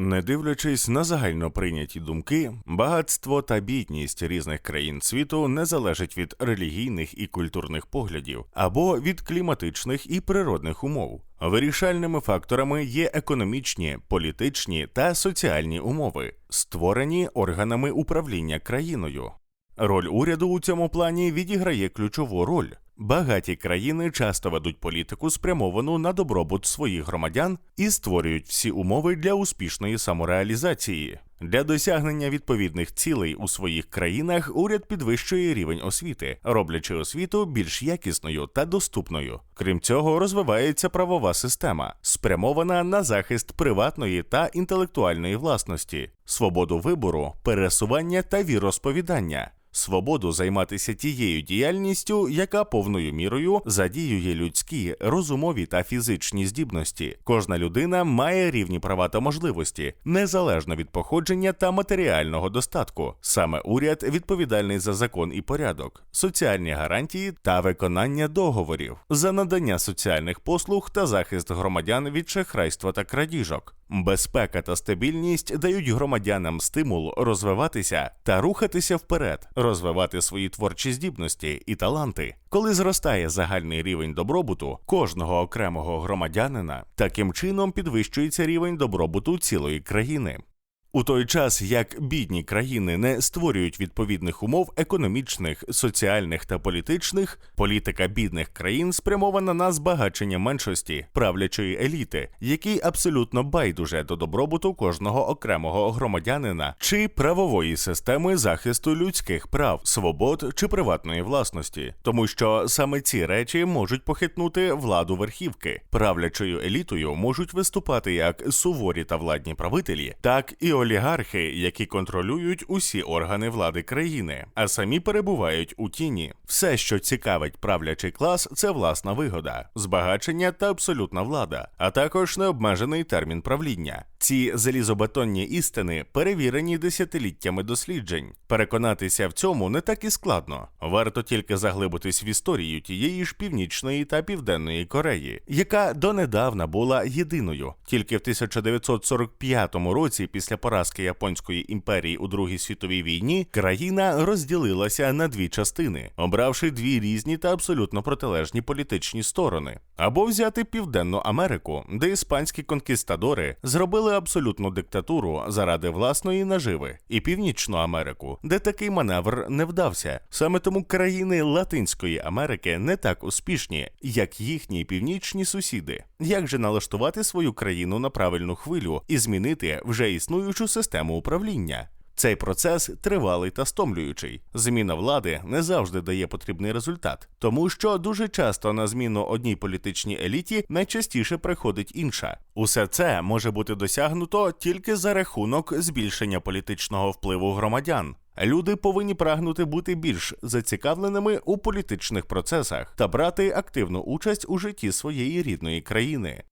Не дивлячись на загально прийняті думки, багатство та бідність різних країн світу не залежить від релігійних і культурних поглядів або від кліматичних і природних умов. Вирішальними факторами є економічні, політичні та соціальні умови, створені органами управління країною. Роль уряду у цьому плані відіграє ключову роль. Багаті країни часто ведуть політику, спрямовану на добробут своїх громадян і створюють всі умови для успішної самореалізації. Для досягнення відповідних цілей у своїх країнах уряд підвищує рівень освіти, роблячи освіту більш якісною та доступною. Крім цього, розвивається правова система, спрямована на захист приватної та інтелектуальної власності, свободу вибору, пересування та віросповідання. Свободу займатися тією діяльністю, яка повною мірою задіює людські, розумові та фізичні здібності. Кожна людина має рівні права та можливості, незалежно від походження та матеріального достатку. Саме уряд відповідальний за закон і порядок, соціальні гарантії та виконання договорів, за надання соціальних послуг та захист громадян від шахрайства та крадіжок. Безпека та стабільність дають громадянам стимул розвиватися та рухатися вперед, розвивати свої творчі здібності і таланти. Коли зростає загальний рівень добробуту кожного окремого громадянина, таким чином підвищується рівень добробуту цілої країни. У той час як бідні країни не створюють відповідних умов економічних, соціальних та політичних, політика бідних країн спрямована на збагачення меншості правлячої еліти, якій абсолютно байдуже до добробуту кожного окремого громадянина чи правової системи захисту людських прав, свобод чи приватної власності, тому що саме ці речі можуть похитнути владу верхівки. Правлячою елітою можуть виступати як суворі та владні правителі, так і олігархи, які контролюють усі органи влади країни, а самі перебувають у тіні. Все, що цікавить правлячий клас, це власна вигода, збагачення та абсолютна влада, а також необмежений термін правління. Ці залізобетонні істини перевірені десятиліттями досліджень. Переконатися в цьому не так і складно. Варто тільки заглибитись в історію тієї ж північної та південної Кореї, яка донедавна була єдиною. Тільки в 1945 році, після поразки японської імперії у Другій світовій війні, країна розділилася на дві частини, обравши дві різні та абсолютно протилежні політичні сторони. Або взяти Південну Америку, де іспанські конкістадори зробили абсолютну диктатуру заради власної наживи, і Північну Америку, де такий маневр не вдався. Саме тому країни Латинської Америки не так успішні, як їхні північні сусіди. Як же налаштувати свою країну на правильну хвилю і змінити вже існуючу систему управління? Цей процес тривалий та стомлюючий. Зміна влади не завжди дає потрібний результат, тому що дуже часто на зміну одній політичній еліті найчастіше приходить інша. Усе це може бути досягнуто тільки за рахунок збільшення політичного впливу громадян. Люди повинні прагнути бути більш зацікавленими у політичних процесах та брати активну участь у житті своєї рідної країни.